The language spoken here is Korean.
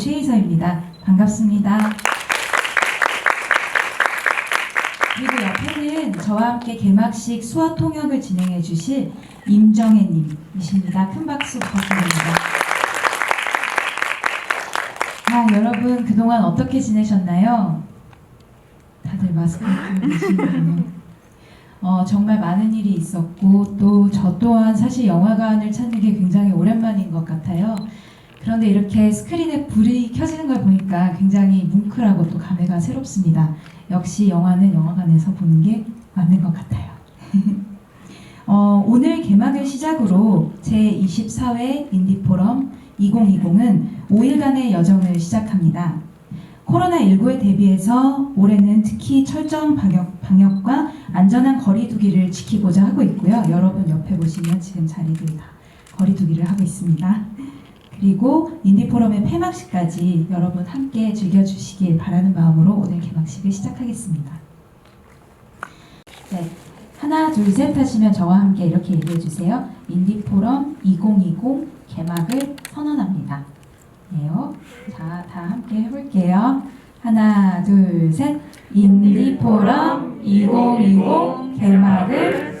최희서입니다. 반갑습니다. 그리고 옆에는 저와 함께 개막식 수화 통역을 진행해 주실 임정혜님이십니다. 큰 박수 부탁드립니다. 아, 여러분 그동안 어떻게 지내셨나요? 다들 마스크 끼고 계시군요. 어, 정말 많은 일이 있었고 또 저 또한 사실 영화관을 찾는 게 굉장히 오랜만인 것 같아요. 그런데 이렇게 스크린에 불이 켜지는 걸 보니까 굉장히 뭉클하고 또 감회가 새롭습니다. 역시 영화는 영화관에서 보는 게 맞는 것 같아요. 어, 오늘 개막을 시작으로 제24회 인디포럼 2020은 5일간의 여정을 시작합니다. 코로나19에 대비해서 올해는 특히 철저한 방역, 방역과 안전한 거리두기를 지키고자 하고 있고요. 여러분 옆에 보시면 지금 자리들 다 거리두기를 하고 있습니다. 그리고 인디포럼의 폐막식까지 여러분 함께 즐겨주시길 바라는 마음으로 오늘 개막식을 시작하겠습니다. 네, 하나, 둘, 셋 하시면 저와 함께 이렇게 얘기해 주세요. 인디포럼 2020 개막을 선언합니다. 예요. 자, 다 함께 해볼게요. 하나, 둘, 셋. 인디포럼 2020 개막을